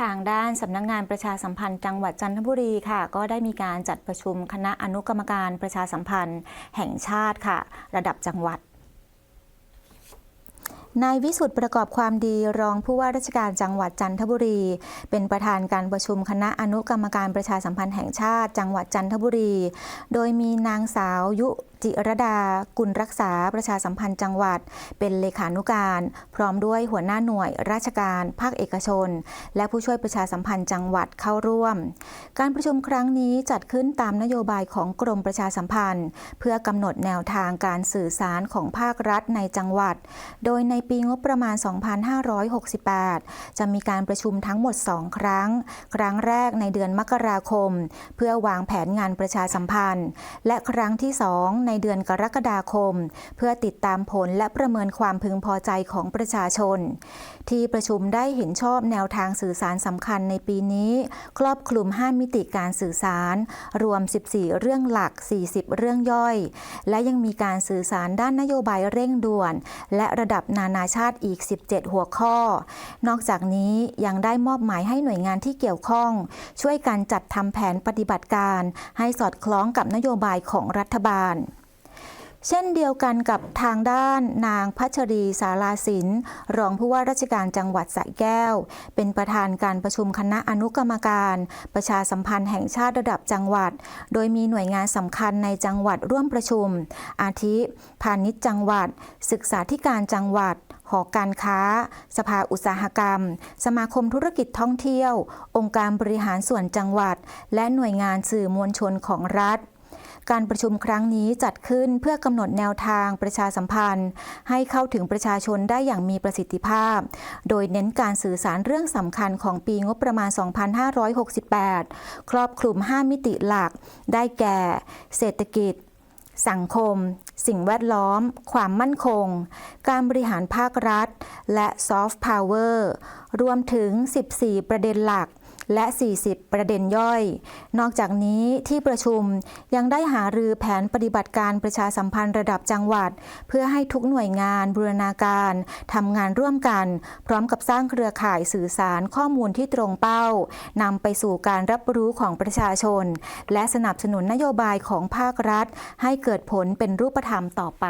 ทางด้านสำนักงงานประชาสัมพันธ์จังหวัดจันทบุรีค่ะ ก็ได้มีการจัดประชุมคณะอนุกรรมการประชาสัมพันธ์แห่งชาติค่ะ ระดับจังหวัดนายวิสุทธ์ประกอบความดีรองผู้ว่าราชการจังหวัดจันทบุรี เป็นประธานการประชุมคณะอนุกรรมการประชาสัมพันธ์แห่งชาติ จังหวัดจันทบุรี โดยมีนางสาวยุ จิรดา กุลรักษาประชาสัมพันธ์จังหวัด เป็นเลขานุการ พร้อมด้วยหัวหน้าหน่วยราชการ ภาคเอกชน และผู้ช่วยประชาสัมพันธ์จังหวัดเข้าร่วม การประชุมครั้งนี้จัดขึ้นตามนโยบายของกรมประชาสัมพันธ์ เพื่อกำหนดแนวทางการสื่อสารของภาครัฐในจังหวัด โดยในปีงบประมาณ 2568 จะมีการประชุมทั้งหมด 2 ครั้ง ครั้งแรกในเดือนมกราคม เพื่อวางแผนงานประชาสัมพันธ์ และครั้งที่ 2 ในเดือนกรกฎาคม เพื่อติดตามผลและประเมินความพึงพอใจของประชาชน ที่ประชุมได้เห็นชอบแนวทางสื่อสารสำคัญในปีนี้ ครอบคลุม 5 มิติการสื่อสาร รวม 14 เรื่องหลัก 40 เรื่องย่อย และยังมีการสื่อสารด้านนโยบายเร่งด่วน และระดับนานาชาติอีก 17 หัวข้อ นอกจากนี้ยังได้มอบหมายให้หน่วยงานที่เกี่ยวข้อง ช่วยกันจัดทำแผนปฏิบัติการ ให้สอดคล้องกับนโยบายของรัฐบาล เช่นเดียวกันกับทางด้านนางพัชรีสาลาสินรองผู้ว่าราชการจังหวัดสระแก้ว เป็นประธานการประชุมคณะอนุกรรมการ ประชาสัมพันธ์แห่งชาติระดับจังหวัด โดยมีหน่วยงานสำคัญในจังหวัดร่วมประชุม อาทิพาณิชย์จังหวัด ศึกษาธิการจังหวัดหอการค้า สภาอุตสาหกรรม สมาคมธุรกิจท่องเที่ยว องค์การบริหารส่วนจังหวัด และหน่วยงานสื่อมวลชนของรัฐ การประชุมครั้งนี้จัดขึ้นเพื่อกำหนดแนวทางประชาสัมพันธ์ ให้เข้าถึงประชาชนได้อย่างมีประสิทธิภาพ โดยเน้นการสื่อสารเรื่องสำคัญของปีงบประมาณ 2568 ครอบคลุม 5 มิติหลัก ได้แก่ เศรษฐกิจ สังคม สิ่งแวดล้อม ความมั่นคง การบริหารภาครัฐ และซอฟต์พาวเวอร์รวมถึง 14 ประเด็นหลัก และ 40 ประเด็นย่อย นอกจากนี้ที่ประชุมยังได้หารือแผนปฏิบัติการประชาสัมพันธ์ระดับจังหวัด เพื่อให้ทุกหน่วยงานบูรณาการทำงานร่วมกัน พร้อมกับสร้างเครือข่ายสื่อสารข้อมูลที่ตรงเป้านำไปสู่การรับรู้ของประชาชน และสนับสนุนนโยบายของภาครัฐ ให้เกิดผลเป็นรูปธรรมต่อไป